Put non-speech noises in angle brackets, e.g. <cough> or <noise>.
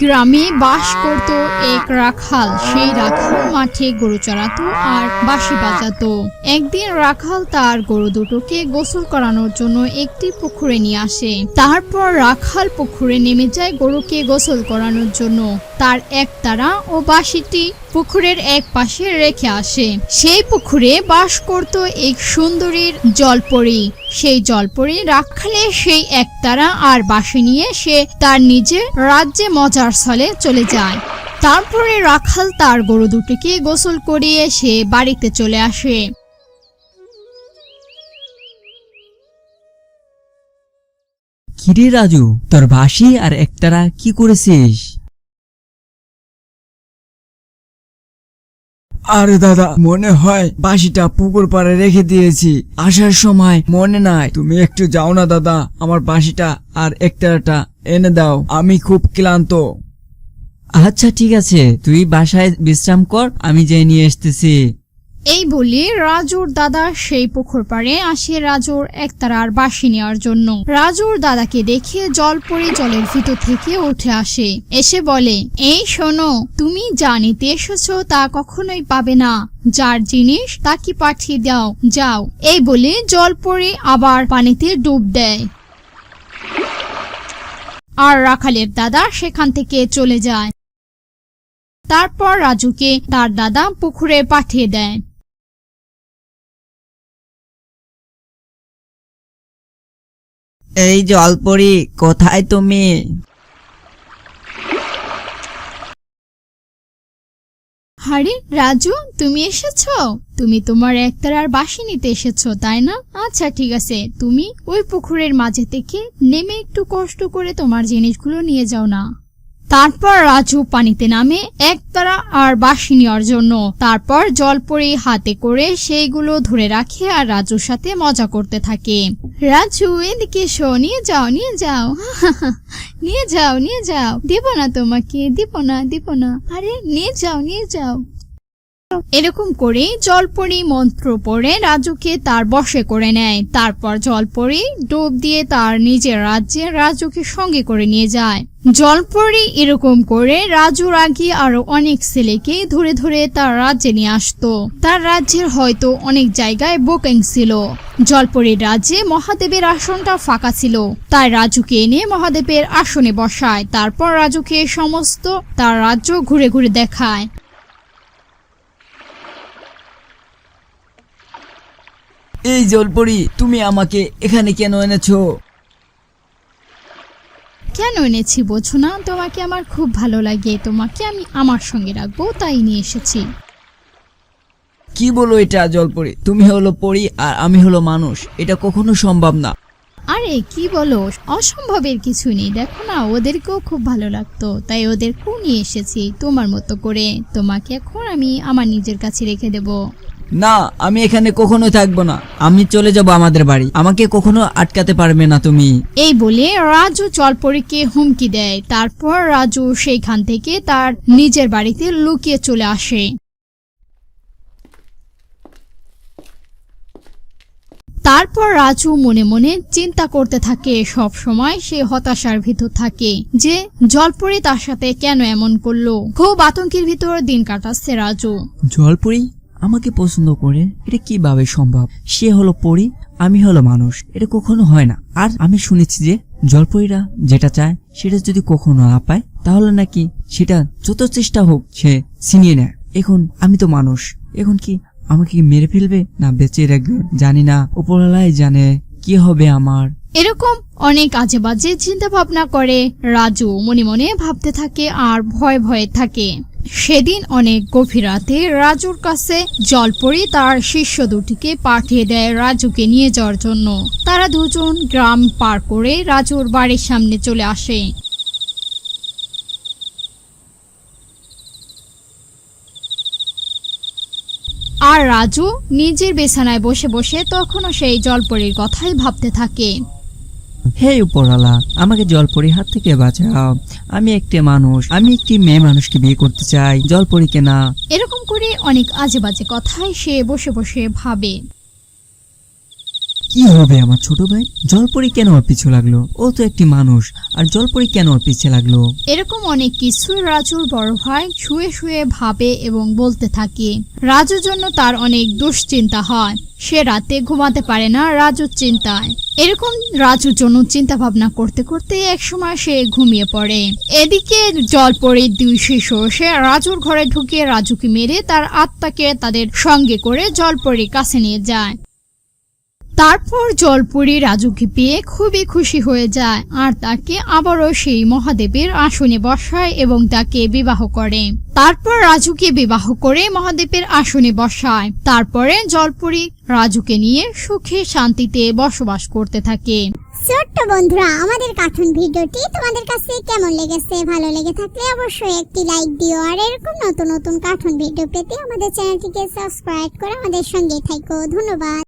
গ্রামে বাস করত এক রাখাল। সেই রাখাল মাঠে গরু চড়াতো আর বাঁশি বাজাতো। একদিন রাখাল তার গরু দুটোকে গোসল করানোর জন্য একটি পুকুরে নিয়ে আসে। তারপর রাখাল পুকুরে নেমে যায় গরুকে গোসল করানোর জন্য। তার একতারা ও বাঁশিটি পুকুরের এক পাশে রেখে আসে। সেই পুকুরে বাস করত এক সুন্দরীর জলপরি। সেই জলপরি রাখালের সেই একতারা আর বাঁশি নিয়ে সে তার নিজের রাজ্যে মজার স্থলে চলে যায়। তারপরে রাখাল তার গরু দুটিকে গোসল করিয়ে সে বাড়িতে চলে আসে। কিরে রাজু, তোর বাসি আর একতারা কি করেছিস? আরে দাদা, মনে হয় বাসিটা পুকুর পাড়ে রেখে দিয়েছি। আসার সময় মনে নাই। তুমি একটু যাও না দাদা, আমার বাসিটা আর একটা এনে দাও, আমি খুব ক্লান্ত। আচ্ছা ঠিক আছে। তুই বাসায় বিশ্রাম কর, আমি যে নিয়ে আসতেছি। এই বলে রাজুর দাদা সেই পুকুর পাড়ে আসে রাজুর একতারার বাঁশি নেওয়ার জন্য। রাজুর দাদাকে দেখে জলপরি জলের ভিতর থেকে উঠে আসে। এসে বলে, এই শোনো, তুমি যা নিতে এসেছ তা কখনোই পাবে না। যার জিনিস তাকে পাঠিয়ে দাও, যাও। এই বলে জলপরি আবার পানিতে ডুব দেয়। আর রাখালের দাদা সেখান থেকে চলে যায়। তারপর রাজুকে তার দাদা পুকুরে পাঠিয়ে দেয়। এই জলপরি, কোথায় তুমি? আরে রাজু, তুমি এসেছ? তুমি তোমার একতারার বাসি নিতে এসেছ, তাই না? আচ্ছা ঠিক আছে। তুমি ওই পুকুরের মাঝে থেকে নেমে একটু কষ্ট করে তোমার জিনিসগুলো নিয়ে যাও না। তারপর রাজু পানিতে নামে এক তারা আর বাঁশি নেওয়ার জন্য। তারপর জল পরে হাতে করে সেইগুলো ধরে রাখে আর রাজুর সাথে মজা করতে থাকে। রাজু, এদিকে শো নিয়ে যাও নিয়ে যাও। <laughs> নিয়ে যাও নিয়ে যাও। দিব না তোমাকে, দিব না দিব না। আরে, নিয়ে যাও নিয়ে যাও। এরকম করে জলপরি মন্ত্র পড়ে রাজুকে তার বশে করে নেয়। তারপর জলপরি ডুব দিয়ে তার নিজের রাজ্যে রাজুকে সঙ্গে করে নিয়ে যায়। জলপরি এরকম করে রাজুর আগে আরও অনেক ছেলেকে ধরে ধরে তার রাজ্যে নিয়ে আসতো। তার রাজ্যের হয়তো অনেক জায়গায় বোকিং ছিল। জলপরির রাজ্যে মহাদেবের আসনটা ফাঁকা ছিল। তাই রাজুকে এনে মহাদেবের আসনে বসায়। তারপর রাজুকে সমস্ত তার রাজ্য ঘুরে ঘুরে দেখায়। এই জলপরি তুমি আমাকে এখানে কেন এনেছো? কেন এনেছি বোঝো না? তোমাকে আমার খুব ভালো লাগে। তোমাকে আমি আমার সঙ্গে রাখব তাই নিয়ে এসেছি। কি বলো এটা জলপরি? তুমি হলো পরি আর আমি হলো মানুষ। এটা কখনো সম্ভব না। আরে কি বলো? অসম্ভবের কিছু নেই। দেখো না ওদেরকেও খুব ভালো লাগতো। তাই ওদেরকেও নিয়ে এসেছি তোমার মতো করে। তোমাকে এখন আমি আমার নিজের কাছে রেখে দেব। না আমি এখানে কখনো থাকব না। আমি চলে যাব আমাদের বাড়ি। আমাকে কখনো আটকাতে পারবে না তুমি। এই বলে রাজু জলপরীকে হুমকি দেয়। তারপর রাজু সেইখান থেকে তার নিজের বাড়িতে লুকিয়ে চলে আসে। তারপর রাজু মনে মনে চিন্তা করতে থাকে। সব সময় সে হতাশার ভিতর থাকে যে জলপরি তার সাথে কেন এমন করল। খুব আতঙ্কের ভিতর দিন কাটাচ্ছে রাজু। জলপরি আমাকে পছন্দ করে, এটা কীভাবে সম্ভব? সে হলো পরি, আমি হলো মানুষ। এটা কখনো হয় না। আর আমি শুনেছি যে, জলপরীরা যেটা চায়, সেটা যদি কখনো না পায়, তাহলে নাকি সেটা যত চেষ্টা হোক সে ছিনিয়ে নেয়। এখন আমি তো মানুষ। এখন কি আমাকে কি মেরে ফেলবে না বেঁচে রাখবে? জানি না। উপরওয়ালাই জানে কি হবে আমার। এরকম অনেক আজে বাজে চিন্তা ভাবনা করে রাজু, মনে মনে ভাবতে থাকে আর ভয় ভয়ে থাকে। সেদিন অনেক গভীর রাতে রাজুর কাছে জলপরি তার শিষ্য দুটিকে পাঠিয়ে দেয় রাজুকে নিয়ে যাওয়ার জন্য। তারা দুজন গ্রাম পার করে রাজুর বাড়ির সামনে চলে আসে। আর রাজু নিজের বিছানায় বসে বসে তখনও সেই জলপরির কথাই ভাবতে থাকে। হে উপরালা আমাকে জলপরি হাত থেকে বাঁচাও। আমি একটি মানুষ, আমি একটি মেয়ে মানুষকে বিয়ে করতে চাই, জলপরিকে না। এরকম করে অনেক আজে বাজে কথায় সে বসে বসে ভাবে। কি হবে আমার ছোট ভাই? জলপরি কেন ওর পিছু লাগল? ও তো একটি মানুষ, আর জলপরি কেন ওর পিছে লাগল? এরকম অনেক কিছু রাজুর বড় ভাই শুয়ে শুয়ে ভাবে এবং বলতে থাকে। রাজুর জন্য তার অনেক দুশ্চিন্তা হয়। সে রাতে ঘুমাতে পারে না রাজুর চিন্তায়। এরকম রাজুর জন্য চিন্তা ভাবনা করতে করতে একসময় সে ঘুমিয়ে পড়ে। এদিকে জলপরীর দুই শিশু, সে রাজুর ঘরে ঢুকিয়ে রাজুকে মেরে তার আত্মাকে তাদের সঙ্গে করে জলপরীর কাছে নিয়ে যায়। তারপর জলপুরি রাজুকে পেয়ে খুবই খুশি হয়ে যায় আর তাকে আবারও সেই মহাদেবের আসনে বসায় এবং তাকে বিবাহ করে। তারপর রাজুকে বিবাহ করে মহাদেবের আসনে বসায়। তারপরে জলপুরি রাজুকে নিয়ে সুখে শান্তিতে বসবাস করতে থাকে। ছোট্ট বন্ধুরা, আমাদের কার্টুন ভিডিওটি তোমাদের কাছে কেমন লেগেছে, ভালো লেগে থাকলে অবশ্যই একটি লাইক দিও। আর এরকম নতুন নতুন কার্টুন ভিডিও পেতে আমাদের চ্যানেলটিকে সাবস্ক্রাইব করে আমাদের সঙ্গে থাকো। ধন্যবাদ।